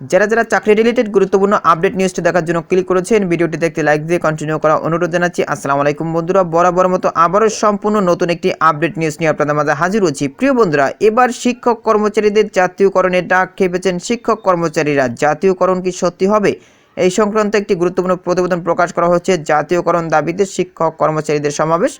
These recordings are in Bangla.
যারা যারা চাকরি রিলেটেড গুরুত্বপূর্ণ আপডেট নিউজটি দেখার জন্য ক্লিক করেছেন, ভিডিওটি দেখতে লাইক দিয়ে কন্টিনিউ করা অনুরোধ জানাচ্ছি। আসসালামু আলাইকুম বন্ধুরা, বরাবর মতো আবারও সম্পূর্ণ নতুন একটি আপডেট নিউজ নিয়ে আপনাদের মাঝে হাজির হচ্ছি। প্রিয় বন্ধুরা, এবার শিক্ষক কর্মচারীদের জাতীয়করণের ডাক খেপেছেন শিক্ষক কর্মচারীরা। জাতীয়করণ কি সত্যি হবে? এই সংক্রান্ত একটি গুরুত্বপূর্ণ প্রতিবেদন প্রকাশ করা হচ্ছে জাতীয়করণ দাবিতে শিক্ষক কর্মচারীদের সমাবেশ।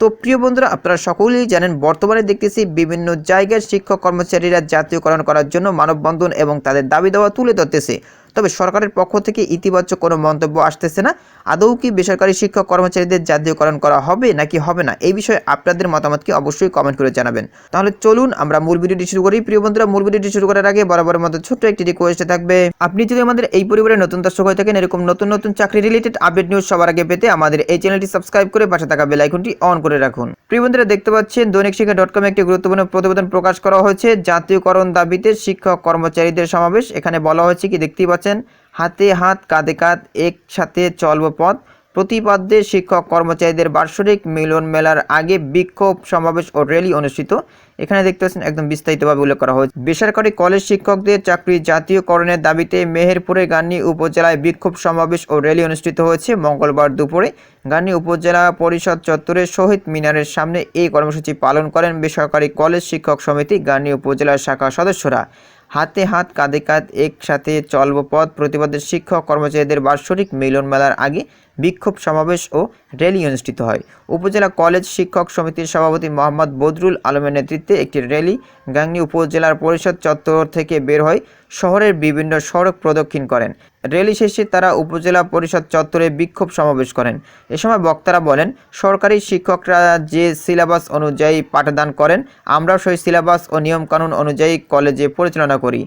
তো প্রিয় বন্ধুরা, আপনারা সকলেই জানেন, বর্তমানে দেখতেছি বিভিন্ন জায়গায় শিক্ষক কর্মচারীরা জাতীয়করণ করার জন্য মানববন্ধন এবং তাদের দাবি দাওয়া তুলে ধরতেছে। তবে সরকারের পক্ষ থেকে ইতিবাচক কোনো মন্তব্য আসতেছে না। আদৌ কি বেসরকারি শিক্ষক কর্মচারীদের জাতীয়করণ করা হবে নাকি হবে না? এই বিষয়ে আপনাদের মতামতকে অবশ্যই কমেন্ট করে জানাবেন। তাহলে চলুন আমরা মূল ভিডিওটি শুরু করি। প্রিয় বন্ধুরা, মূল ভিডিওটি শুরু করার আগে বরাবরের মতো ছোট্ট একটি রিকোয়েস্ট থাকবে, আপনি যদি আমাদের এই পরিবারের নতুন দর্শক হয়ে থাকেন, এরকম নতুন নতুন চাকরি রিলেটেড আপডেট নিউজ সবার আগে পেতে আমাদের এই চ্যানেলটি সাবস্ক্রাইব করে পাশে থাকা বেল আইকনটি অন করে রাখুন। প্রিয় বন্ধুরা দেখতে পাচ্ছেন, দৈনিক শিক্ষা ডট কমে একটি গুরুত্বপূর্ণ প্রতিবেদন প্রকাশ করা হয়েছে। জাতীয়করণ দাবিতে শিক্ষক কর্মচারীদের সমাবেশ। এখানে বলা হয়েছে কি, দেখতেই পাচ্ছেন, হাতে হাত, কাঁধে কাঁধ, একসাথে চলব পথ। প্রতিপাদ্যে শিক্ষক কর্মচারীদের বার্ষিক মিলন মেলার আগে বিক্ষোভ সমাবেশ ও র্যালি অনুষ্ঠিত। এখানে দেখতে পাচ্ছেন একদম বিস্তারিতভাবে উল্লেখ করা হয়েছে। বেসরকারি কলেজ শিক্ষকদের চাকরি জাতীয়করণের দাবিতে মেহেরপুরে গান্নী উপজেলায় বিক্ষোভ সমাবেশ ও র্যালি অনুষ্ঠিত হয়েছে। মঙ্গলবার দুপুরে গান্নী উপজেলা পরিষদ চত্বরে শহীদ মিনারের সামনে এই কর্মসূচি পালন করেন বেসরকারি কলেজ শিক্ষক সমিতি গান্নী উপজেলার শাখা সদস্যরা। হাতে হাত, কাঁধে কাঁধ, একসাথে চলব পথ প্রতিবাদের শিক্ষক কর্মচারীদের বার্ষিক মিলন মেলার আগে বিক্ষোভ সমাবেশ ও র্যালি অনুষ্ঠিত হয়। উপজেলা কলেজ শিক্ষক সমিতির সভাপতি মোহাম্মদ বদরুল আলমের নেতৃত্বে একটি র্যালি গাংনী উপজেলার পরিষদ চত্বর থেকে বের হয় শহরের বিভিন্ন সড়ক প্রদক্ষিণ করেন। র্যালি শেষে তারা উপজেলা পরিষদ চত্বরে বিক্ষোভ সমাবেশ করেন। এ সময় বক্তারা বলেন, সরকারি শিক্ষকরা যে সিলেবাস অনুযায়ী পাঠদান করেন, আমরাও সেই সিলেবাস ও নিয়মকানুন অনুযায়ী কলেজে পরিচালনা করি।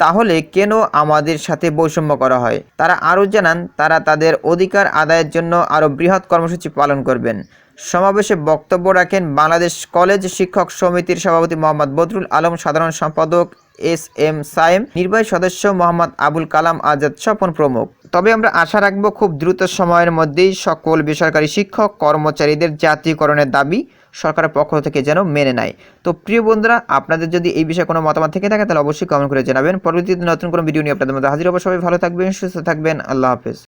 তাহলে কেন আমাদের সাথে বৈষম্য করা হয়? তারা আরও জানান, তারা তাদের অধিকার আদায়ের জন্য আরও বৃহৎ কর্মসূচি পালন করবেন। সমাবেশে বক্তব্য রাখেন বাংলাদেশ কলেজ শিক্ষক সমিতির সভাপতি মোহাম্মদ বদরুল আলম, সাধারণ সম্পাদক এস এম সাইম নির্বাহী সদস্য মোহাম্মদ আবুল কালাম আজাদ, স্বপন প্রমুখ। তবে আমরা আশা রাখব খুব দ্রুত সময়ের মধ্যেই সকল বেসরকারি শিক্ষক, কর্মচারীদের জাতীয়করণের দাবি সরকারের পক্ষ থেকে যেন মেনে নেয়। তো প্রিয় বন্ধুরা, আপনাদের যদি এই বিষয়ে কোনো মতামত থেকে থাকে, তাহলে অবশ্যই কমেন্ট করে জানাবেন। পরবর্তীতে নতুন কোনো ভিডিও নিয়ে আপনাদের মধ্যে হাজির হব। সবাই ভালো থাকবেন, সুস্থ থাকবেন। আল্লাহ হাফেজ।